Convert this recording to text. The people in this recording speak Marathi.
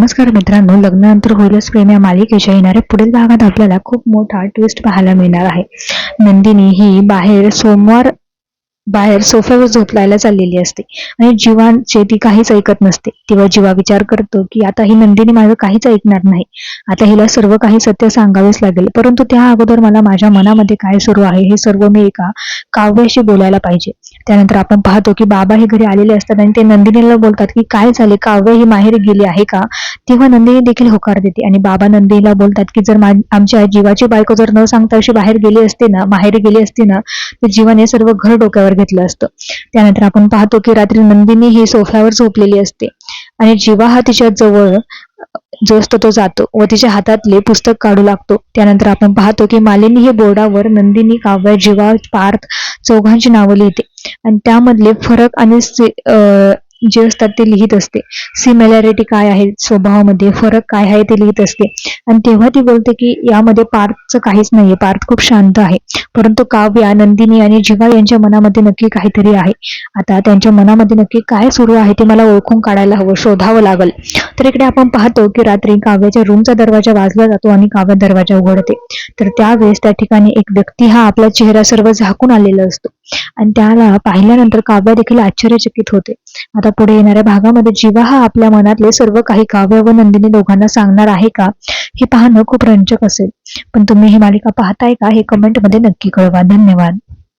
नमस्कार मित्रांनो लग्नानंतर होईलच प्रेम या मालिकेच्या येणाऱ्या पुढील भागात आपल्याला खूप मोठा ट्विस्ट पाहायला मिळणार आहे. नंदिनी ही बाहेर सोमवार बाहेर सोफ्यावर झोपलायला चाललेली असते. आणि जीवांचे ती काहीच ऐकत नसते. तेव्हा जीवा विचार करतो की आता ही नंदिनी माझं काहीच ऐकणार नाही. आता हिला सर्व काही सत्य सांगावेच लागेल. परंतु त्या अगोदर मला माझ्या मनामध्ये काय सुरू आहे हे सर्व मी एका काव्याशी बोलायला पाहिजे. त्यानंतर आपण पाहतो की बाबा हे घरी आलेले असतात आणि ते नंदिनीला बोलतात की काय झाले? काव्य ही माहेर गेली आहे का? तेव्हा नंदिनी देखील होकार देते आणि बाबा नंदिनीला बोलतात की जर आमच्या जीवाची बायको जर न सांगता अशी बाहेर गेली असते ना माहेर गेली असती ना तर जीवाने सर्व घर डोक्यावर घेतलं असतं. त्यानंतर आपण पाहतो की रात्री नंदिनी ही सोफ्यावर झोपलेली असते आणि जीवा हा तिच्या जवळ जो असतो तो जातो व तिच्या हातातले पुस्तक काढू लागतो त्यानंतर आपण पाहतो की मालिनी हे बोर्डावर नंदिनी काव्य जीवा पार्थ चौघांची नावं लिहिते. आणि त्यामधले फरक आणि अं, जे असतात ते लिहित असते. सिमिलॅरिटी काय आहे? स्वभावामध्ये फरक काय आहे ते लिहित असते. आणि तेव्हा ती बोलते की यामध्ये पार्थचं काहीच नाहीये. पार्थ खूप शांत आहे. परंतु काव्या नंदिनी आणि जीवा यांच्या मनामध्ये नक्की काहीतरी आहे. आता त्यांच्या मनामध्ये नक्की काय सुरू आहे ते मला ओळखून काढायला हवं शोधावं लागल. तर इकडे आपण पाहतो की रात्री काव्याच्या रूमचा दरवाजा वाजला जातो आणि काव्य दरवाजा उघडते. तर त्यावेळेस त्या ठिकाणी एक व्यक्ती हा आपला चेहरा सर्व झाकून आलेला असतो. आणि त्याला पाहिल्यानंतर काव्य देखील आश्चर्यचकित होते. आता पुढे येणाऱ्या भागामध्ये जीवा हा आपल्या मनातले सर्व काही काव्य व नंदिनी दोघांना सांगणार आहे का? हे पाहणं खूप रंजक असेल. पण तुम्ही ही मालिका पाहताय का? हे कमेंटमध्ये नक्की कळवा. धन्यवाद.